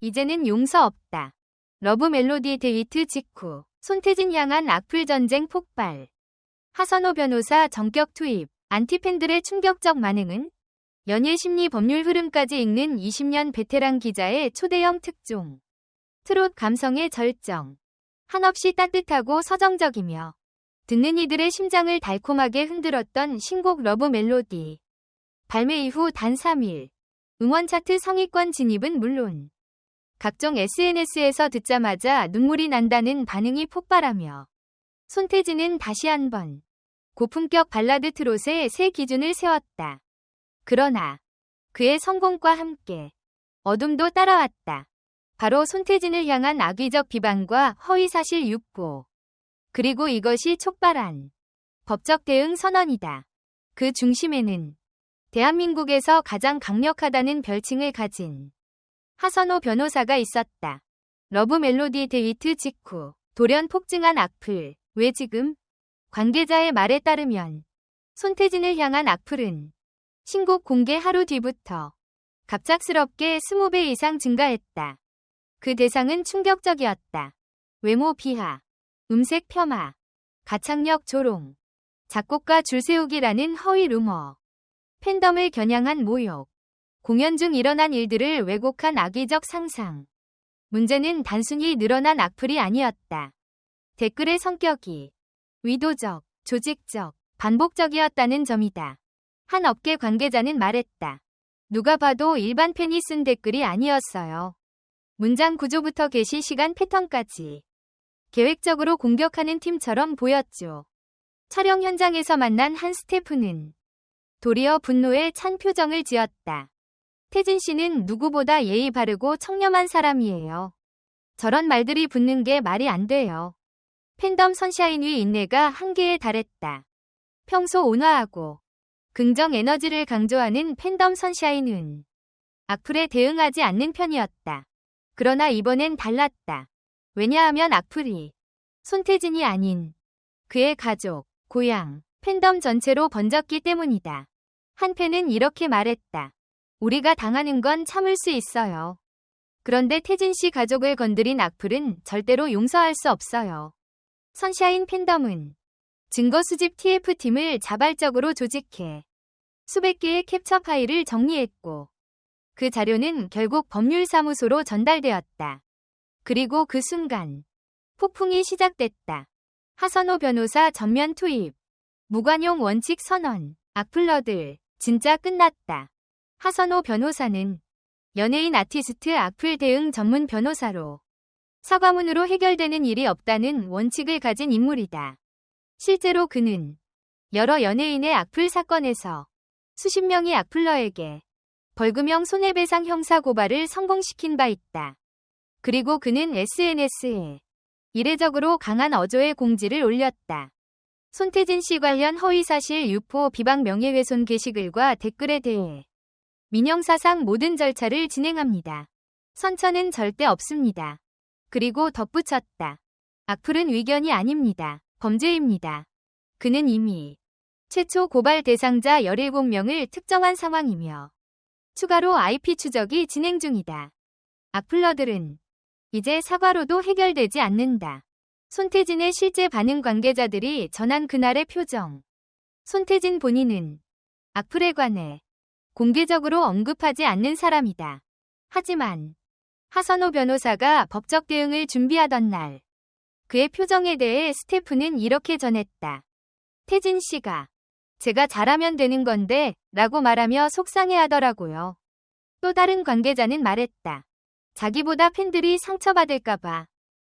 이제는 용서 없다. 러브 멜로디 데이트 직후 손태진 향한 악플 전쟁 폭발. 하선호 변호사 전격 투입. 안티팬들의 충격적 반응은 연예 심리 법률 흐름까지 읽는 20년 베테랑 기자의 초대형 특종. 트롯 감성의 절정. 한없이 따뜻하고 서정적이며 듣는 이들의 심장을 달콤하게 흔들었던 신곡 러브 멜로디. 발매 이후 단 3일. 음원 차트 상위권 진입은 물론 각종 SNS에서 듣자마자 눈물이 난다는 반응이 폭발하며 손태진은 다시 한번 고품격 발라드 트롯의 새 기준을 세웠다. 그러나 그의 성공과 함께 어둠도 따라왔다. 바로 손태진을 향한 악의적 비방과 허위사실 유포. 그리고 이것이 촉발한 법적 대응 선언이다. 그 중심에는 대한민국에서 가장 강력하다는 별칭을 가진 하선호 변호사가 있었다. 러브 멜로디 데이트 직후 돌연 폭증한 악플. 왜 지금? 관계자의 말에 따르면 손태진을 향한 악플은 신곡 공개 하루 뒤부터 갑작스럽게 20배 이상 증가했다. 그 대상은 충격적이었다. 외모 비하, 음색 폄하, 가창력 조롱, 작곡가 줄세우기라는 허위 루머, 팬덤을 겨냥한 모욕, 공연 중 일어난 일들을 왜곡한 악의적 상상. 문제는 단순히 늘어난 악플이 아니었다. 댓글의 성격이 위도적, 조직적, 반복적이었다는 점이다. 한 업계 관계자는 말했다. 누가 봐도 일반 팬이 쓴 댓글이 아니었어요. 문장 구조부터 게시 시간 패턴까지 계획적으로 공격하는 팀처럼 보였죠. 촬영 현장에서 만난 한 스태프는 도리어 분노에 찬 표정을 지었다. 태진 씨는 누구보다 예의 바르고 청렴한 사람이에요. 저런 말들이 붙는 게 말이 안 돼요. 팬덤 선샤인 위 인내가 한계에 달했다. 평소 온화하고 긍정 에너지를 강조하는 팬덤 선샤인은 악플에 대응하지 않는 편이었다. 그러나 이번엔 달랐다. 왜냐하면 악플이 손태진이 아닌 그의 가족, 고향, 팬덤 전체로 번졌기 때문이다. 한 팬은 이렇게 말했다. 우리가 당하는 건 참을 수 있어요. 그런데 태진 씨 가족을 건드린 악플은 절대로 용서할 수 없어요. 선샤인 팬덤은 증거 수집 TF팀을 자발적으로 조직해 수백 개의 캡처 파일을 정리했고 그 자료는 결국 법률사무소로 전달되었다. 그리고 그 순간 폭풍이 시작됐다. 하선호 변호사 전면 투입, 무관용 원칙 선언, 악플러들, 진짜 끝났다. 하선호 변호사는 연예인 아티스트 악플 대응 전문 변호사로 사과문으로 해결되는 일이 없다는 원칙을 가진 인물이다. 실제로 그는 여러 연예인의 악플 사건에서 수십 명의 악플러에게 벌금형 손해배상 형사 고발을 성공시킨 바 있다. 그리고 그는 SNS에 이례적으로 강한 어조의 공지를 올렸다. 손태진 씨 관련 허위사실 유포 비방 명예훼손 게시글과 댓글에 대해 민영사상 모든 절차를 진행합니다. 선처는 절대 없습니다. 그리고 덧붙였다. 악플은 위견이 아닙니다. 범죄입니다. 그는 이미 최초 고발 대상자 17명을 특정한 상황이며 추가로 IP 추적이 진행 중이다. 악플러들은 이제 사과로도 해결되지 않는다. 손태진의 실제 반응 관계자들이 전한 그날의 표정. 손태진 본인은 악플에 관해 공개적으로 언급하지 않는 사람이다. 하지만 하선호 변호사가 법적 대응을 준비하던 날 그의 표정에 대해 스태프는 이렇게 전했다. 태진 씨가 제가 잘하면 되는 건데 라고 말하며 속상해 하더라고요. 또 다른 관계자는 말했다. 자기보다 팬들이 상처받을까봐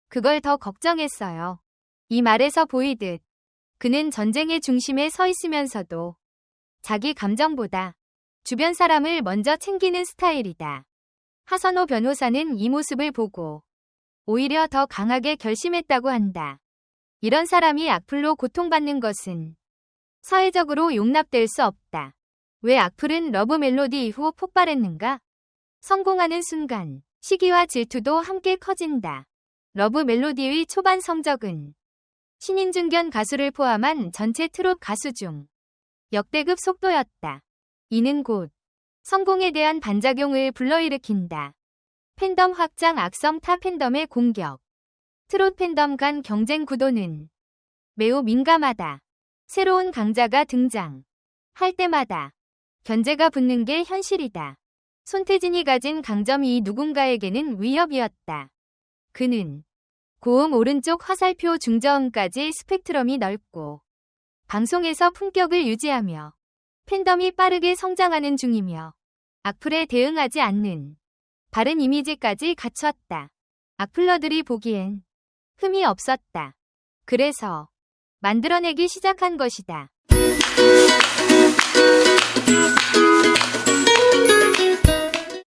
그걸 더 걱정했어요. 이 말에서 보이듯 그는 전쟁의 중심에 서 있으면서도 자기 감정보다 주변 사람을 먼저 챙기는 스타일이다. 하선호 변호사는 이 모습을 보고 오히려 더 강하게 결심했다고 한다. 이런 사람이 악플로 고통받는 것은 사회적으로 용납될 수 없다. 왜 악플은 러브 멜로디 이후 폭발했는가? 성공하는 순간 시기와 질투도 함께 커진다. 러브 멜로디의 초반 성적은 신인중견 가수를 포함한 전체 트롯 가수 중 역대급 속도였다. 이는 곧 성공에 대한 반작용을 불러일으킨다. 팬덤 확장 악성 타 팬덤의 공격. 트롯 팬덤 간 경쟁 구도는 매우 민감하다. 새로운 강자가 등장. 할 때마다 견제가 붙는 게 현실이다. 손태진이 가진 강점이 누군가에게는 위협이었다. 그는 고음 오른쪽 화살표 중저음까지 스펙트럼이 넓고 방송에서 품격을 유지하며 팬덤이 빠르게 성장하는 중이며 악플에 대응하지 않는 바른 이미지까지 갖췄다. 악플러들이 보기엔 흠이 없었다. 그래서 만들어내기 시작한 것이다.